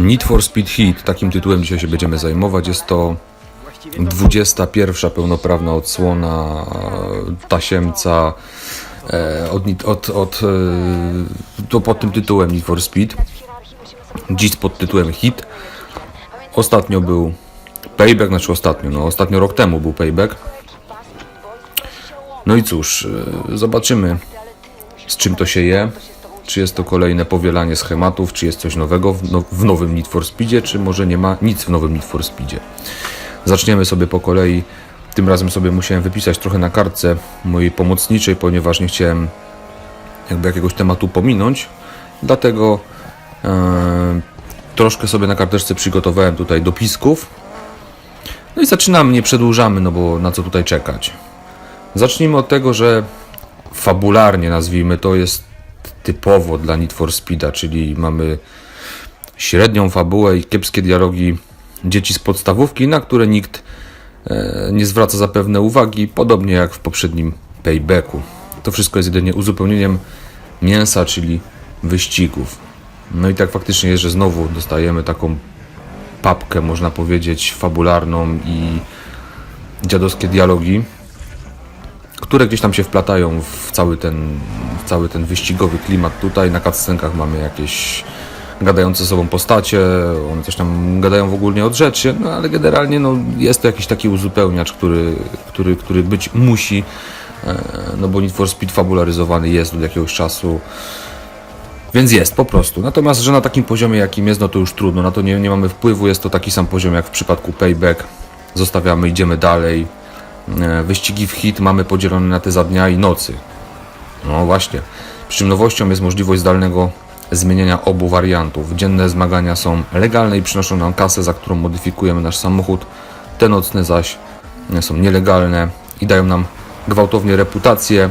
Need for Speed Heat, takim tytułem dzisiaj się będziemy zajmować. Jest to 21 pełnoprawna odsłona e, tasiemca e, od, od, od e, to pod tym tytułem Need for Speed. Dziś pod tytułem Hit. Ostatnio był Payback, znaczy ostatnio, no ostatnio rok temu był Payback. No i cóż, zobaczymy z czym to się je. Czy jest to kolejne powielanie schematów, czy jest coś nowego w, no, w nowym Need for Speedzie, czy może nie ma nic w nowym Need for Speedzie. Zaczniemy sobie po kolei. Tym razem sobie musiałem wypisać trochę na kartce mojej pomocniczej, ponieważ nie chciałem jakby jakiegoś tematu pominąć. Dlatego e, troszkę sobie na karteczce przygotowałem tutaj dopisków. No i zaczynamy, nie przedłużamy, no bo na co tutaj czekać. Zacznijmy od tego, że fabularnie nazwijmy to jest typowo dla Need for Speeda, czyli mamy średnią fabułę i kiepskie dialogi dzieci z podstawówki, na które nikt e, nie zwraca zapewne uwagi, podobnie jak w poprzednim Paybacku. To wszystko jest jedynie uzupełnieniem mięsa, czyli wyścigów. No i tak faktycznie jest, że znowu dostajemy taką papkę, można powiedzieć, fabularną i dziadowskie dialogi, które gdzieś tam się wplatają w cały ten, w cały ten wyścigowy klimat. Tutaj. Na cutscenkach mamy jakieś gadające sobą postacie, one coś tam gadają w ogólnie od rzeczy, no ale generalnie no, jest to jakiś taki uzupełniacz, który, który, który być musi, e, no bo Need for Speed fabularyzowany jest od jakiegoś czasu, więc jest po prostu. Natomiast, że na takim poziomie jakim jest, no to już trudno, na to nie, nie mamy wpływu, jest to taki sam poziom jak w przypadku Payback, zostawiamy, idziemy dalej, Wyścigi w hit mamy podzielone na te za dnia i nocy. No właśnie. Przy czym nowością jest możliwość zdalnego zmieniania obu wariantów. Dzienne zmagania są legalne i przynoszą nam kasę, za którą modyfikujemy nasz samochód. Te nocne zaś są nielegalne i dają nam gwałtownie reputację.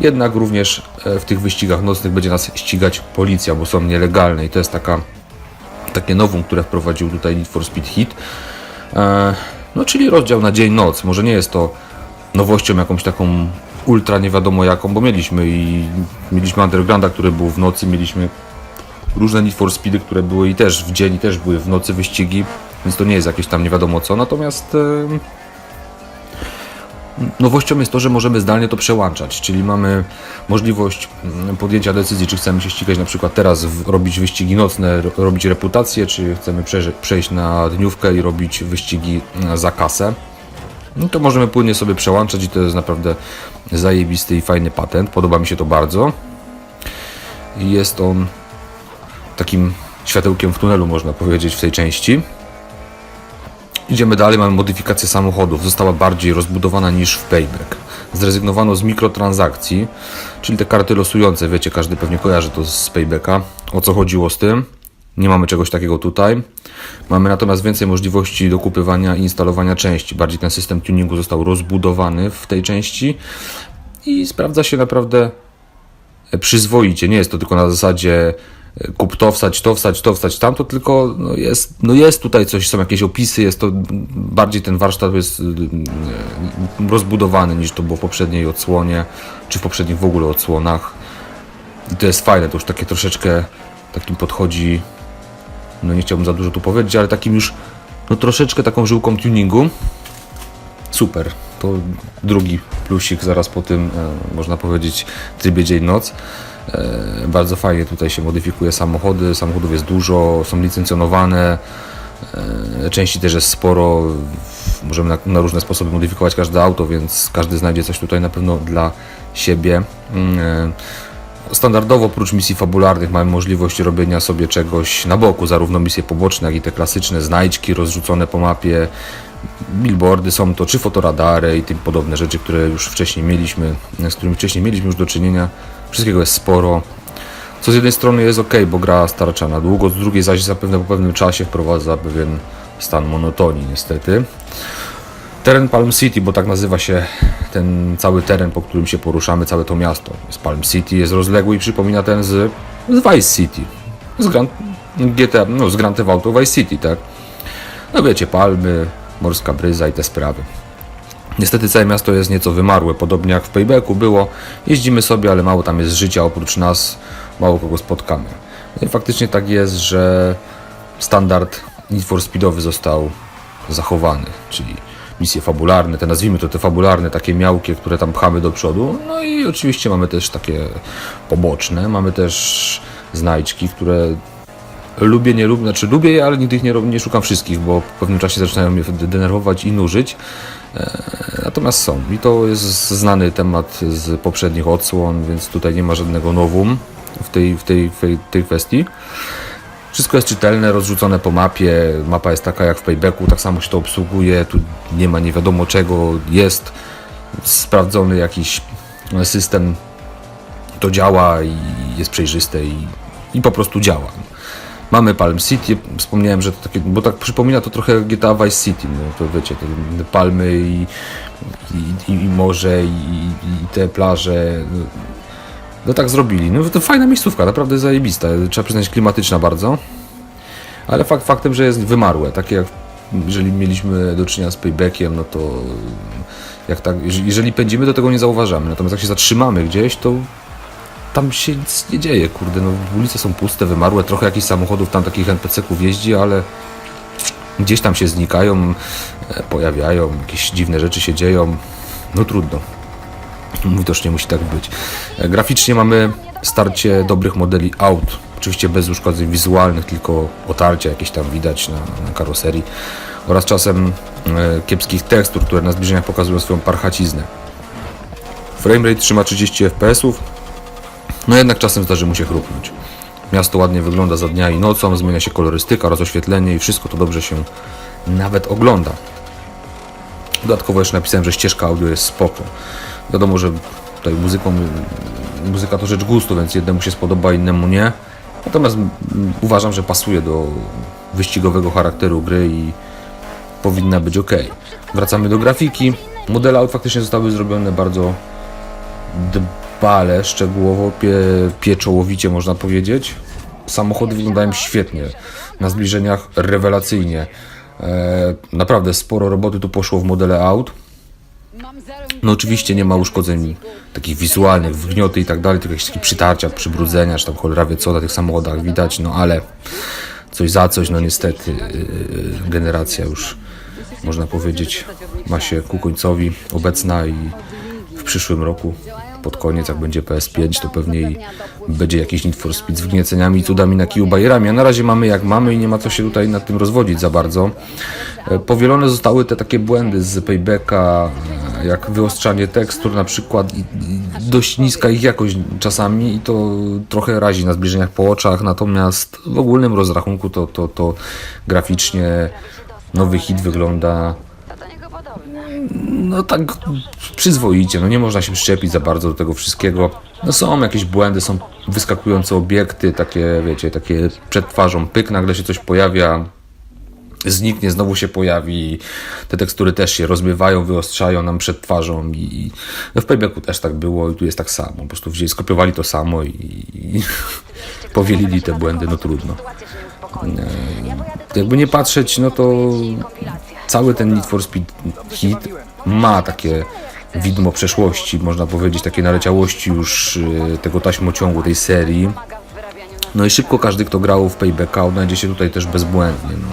Jednak również e, w tych wyścigach nocnych będzie nas ścigać policja, bo są nielegalne i to jest taka, takie nowum, które wprowadził tutaj Need for Speed Hit. E, No, czyli rozdział na dzień-noc. Może nie jest to nowością jakąś taką ultra nie wiadomo jaką, bo mieliśmy i mieliśmy Undergrounda, który był w nocy, mieliśmy różne Need for Speedy, które były i też w dzień, i też były w nocy wyścigi, więc to nie jest jakieś tam nie wiadomo co. Natomiast nowością jest to, że możemy zdalnie to przełączać, czyli mamy możliwość mm, podjęcia decyzji, czy chcemy się ścigać na przykład teraz, robić wyścigi nocne, ro, robić reputację, czy chcemy przejść na dniówkę i robić wyścigi mm, za kasę. No to możemy płynnie sobie przełączać i to jest naprawdę zajebisty i fajny patent. Podoba mi się to bardzo. I jest on takim światełkiem w tunelu, można powiedzieć, w tej części. Idziemy dalej, mamy modyfikację samochodów. Została bardziej rozbudowana niż w Payback. Zrezygnowano z mikrotransakcji, czyli te karty losujące, wiecie, każdy pewnie kojarzy to z Paybacka. O co chodziło z tym? Nie mamy czegoś takiego tutaj. Mamy natomiast więcej możliwości dokupywania i instalowania części. Bardziej ten system tuningu został rozbudowany w tej części i sprawdza się naprawdę przyzwoicie. Nie jest to tylko na zasadzie e, kup to, wsać to, wsać to, wsać tamto, tylko no jest, no jest tutaj coś, są jakieś opisy, jest to bardziej ten warsztat jest e, rozbudowany niż to było w poprzedniej odsłonie, czy w poprzednich w ogóle odsłonach. I to jest fajne, to już takie troszeczkę takim podchodzi, no nie chciałbym za dużo tu powiedzieć, ale takim już, no troszeczkę taką żyłką tuningu. Super. To drugi plusik zaraz po tym, e, można powiedzieć, trybie dzień-noc. E, bardzo fajnie tutaj się modyfikuje samochody, samochodów jest dużo, są licencjonowane, e, części też jest sporo, możemy na, na różne sposoby modyfikować każde auto, więc każdy znajdzie coś tutaj na pewno dla siebie. Mm, e, Standardowo oprócz misji fabularnych mamy możliwość robienia sobie czegoś na boku, zarówno misje poboczne, jak i te klasyczne znajdźki rozrzucone po mapie. Billboardy są to, czy fotoradary i tym podobne rzeczy, które już wcześniej mieliśmy, z którymi wcześniej mieliśmy już do czynienia. Wszystkiego jest sporo. Co z jednej strony jest ok, bo gra starcza na długo, z drugiej zaś zapewne po pewnym czasie wprowadza pewien stan monotonii niestety. Teren Palm City, bo tak nazywa się ten cały teren, po którym się poruszamy, całe to miasto. Z Palm City jest rozległy i przypomina ten z, z Vice City. Z Grand, GTA, no z Grand Theft Auto Vice City, tak? No wiecie, palmy, morska bryza i te sprawy. Niestety całe miasto jest nieco wymarłe, podobnie jak w Paybacku było. Jeździmy sobie, ale mało tam jest życia oprócz nas, mało kogo spotkamy. No i faktycznie tak jest, że standard Need for Speedowy został zachowany, czyli misje fabularne, te nazwijmy to te fabularne, takie miałkie, które tam pchamy do przodu. No i oczywiście mamy też takie poboczne, mamy też znajdźki, które lubię, nie lubię, znaczy lubię je, ale nigdy ich nie, rob- nie szukam wszystkich, bo w pewnym czasie zaczynają mnie denerwować i nużyć. E, Natomiast są. I to jest znany temat z poprzednich odsłon, więc tutaj nie ma żadnego nowum w tej, w tej, w tej, tej kwestii. Wszystko jest czytelne, rozrzucone po mapie. Mapa jest taka jak w Paybacku, tak samo się to obsługuje. Tu nie ma nie wiadomo czego. Jest sprawdzony jakiś system. To działa i jest przejrzyste i, i po prostu działa. Mamy Palm City, wspomniałem, że to takie, bo tak przypomina to trochę GTA Vice City, no to wiecie, te palmy i, i, i morze i, i te plaże. No tak zrobili. No to fajna miejscówka, naprawdę zajebista. Trzeba przyznać klimatyczna bardzo. Ale fakt faktem, że jest wymarłe. Takie jak jeżeli mieliśmy do czynienia z paybackiem, no to jak tak, jeżeli- pędzimy, to tego nie zauważamy. Natomiast jak się zatrzymamy gdzieś, to tam się nic nie dzieje, kurde, no ulice są puste, wymarłe, trochę jakichś samochodów tam takich NPC-ków jeździ, ale gdzieś tam się znikają, e, pojawiają, jakieś dziwne rzeczy się dzieją, no trudno. Widocznie musi tak być. E, Graficznie mamy starcie dobrych modeli aut. Oczywiście bez uszkodzeń wizualnych, tylko otarcia jakieś tam widać na, na karoserii. Oraz czasem e, kiepskich tekstur, które na zbliżeniach pokazują swoją parchaciznę. Framerate trzyma 30 fps, no jednak czasem zdarzy mu się chrupnąć. Miasto ładnie wygląda za dnia i nocą, zmienia się kolorystyka oraz oświetlenie i wszystko to dobrze się nawet ogląda. Dodatkowo jeszcze napisałem, że ścieżka audio jest spoko. Wiadomo, że tutaj muzyką, muzyka to rzecz gustu, więc jednemu się spodoba, innemu nie. Natomiast uważam, że pasuje do wyścigowego charakteru gry i powinna być ok. Wracamy do grafiki. Modele aut faktycznie zostały zrobione bardzo dbale, szczegółowo, pie, pieczołowicie można powiedzieć. Samochody wyglądają świetnie. Na zbliżeniach rewelacyjnie. E, naprawdę sporo roboty tu poszło w modele aut. No oczywiście nie ma uszkodzeń takich wizualnych, wgnioty i tak dalej, tylko jakieś takie przytarcia, przybrudzenia, czy tam cholera wie co na tych samochodach widać, no ale coś za coś, no niestety yy, generacja już można powiedzieć ma się ku końcowi obecna i w przyszłym roku pod koniec, jak będzie PS5, to pewnie będzie jakiś Need for Speed z wgnieceniami cudami na kiju bajerami. A na razie mamy jak mamy i nie ma co się tutaj nad tym rozwodzić za bardzo. E, Powielone zostały te takie błędy z paybacka, jak wyostrzanie tekstur na przykład i, i dość niska ich jakość czasami i to trochę razi na zbliżeniach po oczach, natomiast w ogólnym rozrachunku to, to, to graficznie nowy hit wygląda no tak przyzwoicie, no nie można się przyczepić za bardzo do tego wszystkiego. No są jakieś błędy, są wyskakujące obiekty, takie wiecie, takie przed twarzą pyk, nagle się coś pojawia, zniknie, znowu się pojawi. Te tekstury też się rozmywają, wyostrzają nam przed twarzą i no w Paybacku też tak było i tu jest tak samo. Po prostu wzięli, skopiowali to samo i, i powielili te błędy, no trudno. E, Jakby nie patrzeć, no to cały ten Need for Speed hit ma takie widmo przeszłości, można powiedzieć, takie naleciałości już y, tego taśmociągu, tej serii. No i szybko każdy, kto grał w Paybacka, odnajdzie się tutaj też bezbłędnie. No.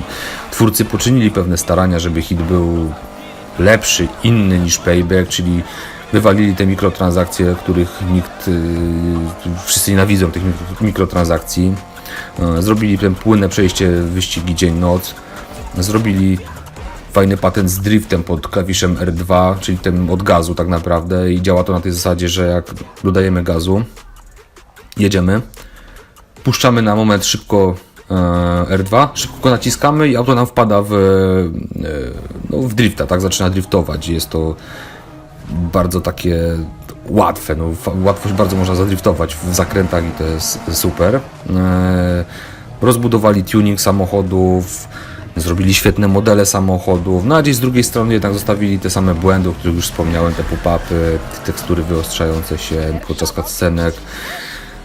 Twórcy poczynili pewne starania, żeby hit był lepszy, inny niż Payback, czyli wywalili te mikrotransakcje, których nikt, y, wszyscy nienawidzą tych mikro- mikrotransakcji. E, Zrobili ten płynne przejście wyścigi dzień-noc. Zrobili fajny patent z driftem pod klawiszem R2, czyli tym od gazu tak naprawdę i działa to na tej zasadzie, że jak dodajemy gazu, jedziemy, puszczamy na moment szybko e, R2, szybko naciskamy i auto nam wpada w, e, no, w drifta, tak zaczyna driftować. Jest to bardzo takie łatwe, no, łatwość bardzo można zadriftować w zakrętach i to jest super. E, rozbudowali tuning samochodów, zrobili świetne modele samochodów, no a gdzieś z drugiej strony jednak zostawili te same błędy, o których już wspomniałem, te pop-upy, te tekstury wyostrzające się podczas cutscenek.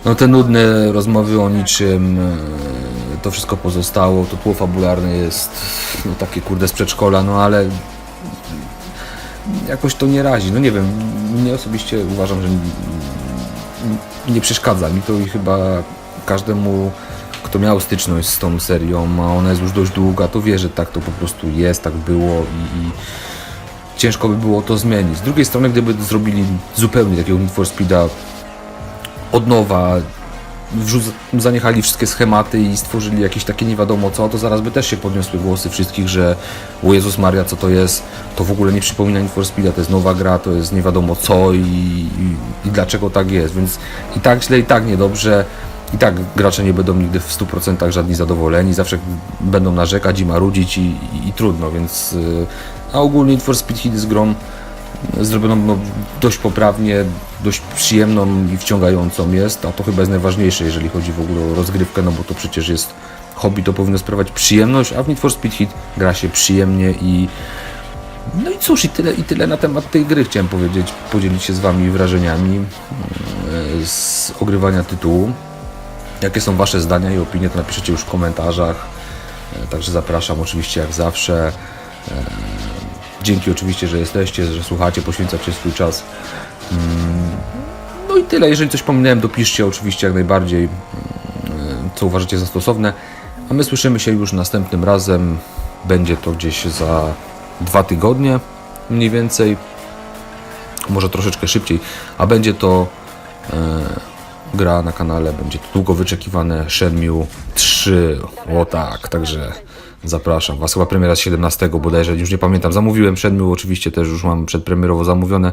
No te nudne rozmowy o niczym, e, to wszystko pozostało, to tło fabularne jest no, takie kurde z przedszkola, no ale jakoś to nie razi. No nie wiem, mnie osobiście uważam, że nie przeszkadza mi to i chyba każdemu, kto miał styczność z tą serią, a ona jest już dość długa, to wie, że tak to po prostu jest, tak było i, i ciężko by było to zmienić. Z drugiej strony, gdyby zrobili zupełnie takiego Need for Speeda od nowa, zaniechali wszystkie schematy i stworzyli jakieś takie nie wiadomo co, to zaraz by też się podniosły głosy wszystkich, że o Jezus Maria, co to jest, to w ogóle nie przypomina Need for Speeda, to jest nowa gra, to jest nie wiadomo co i, i, i dlaczego tak jest, więc i tak źle, i tak niedobrze, i tak gracze nie będą nigdy w 100% żadni zadowoleni, zawsze będą narzekać i marudzić i, i, i trudno, więc y, a ogólnie Need for Speed Hit jest grą zrobioną no, dość poprawnie, dość przyjemną i wciągającą jest, a to chyba jest najważniejsze, jeżeli chodzi w ogóle o rozgrywkę, no bo to przecież jest hobby, to powinno sprawiać przyjemność, a w Need for Speed Hit gra się przyjemnie i no i cóż, i tyle, i tyle na temat tej gry chciałem powiedzieć, podzielić się z Wami wrażeniami e, z ogrywania tytułu. Jakie są Wasze zdania i opinie, to napiszecie już w komentarzach. E, Także zapraszam oczywiście jak zawsze. Dzięki oczywiście, że jesteście, że słuchacie, poświęcacie swój czas. Mm, No i tyle. Jeżeli coś pominąłem, dopiszcie oczywiście jak najbardziej, mm, co uważacie za stosowne. A my słyszymy się już następnym razem. Będzie to gdzieś za dwa tygodnie mniej więcej. Może troszeczkę szybciej. A będzie to e, gra na kanale. Będzie długo wyczekiwane Shenmue 3. O tak, także zapraszam Was. Chyba premiera z 17 bodajże, już nie pamiętam. Zamówiłem Shenmue, oczywiście też już mam przedpremierowo zamówione.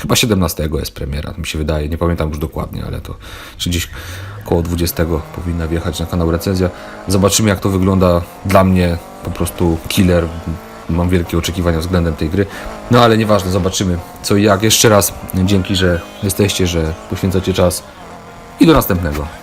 Chyba 17 jest premiera, mi się wydaje. Nie pamiętam już dokładnie, ale to czy gdzieś koło 20 powinna wjechać na kanał recenzja. Zobaczymy jak to wygląda. Dla mnie po prostu killer. Mam wielkie oczekiwania względem tej gry. No ale nieważne, zobaczymy co i jak. Jeszcze raz dzięki, że jesteście, że poświęcacie czas i do następnego.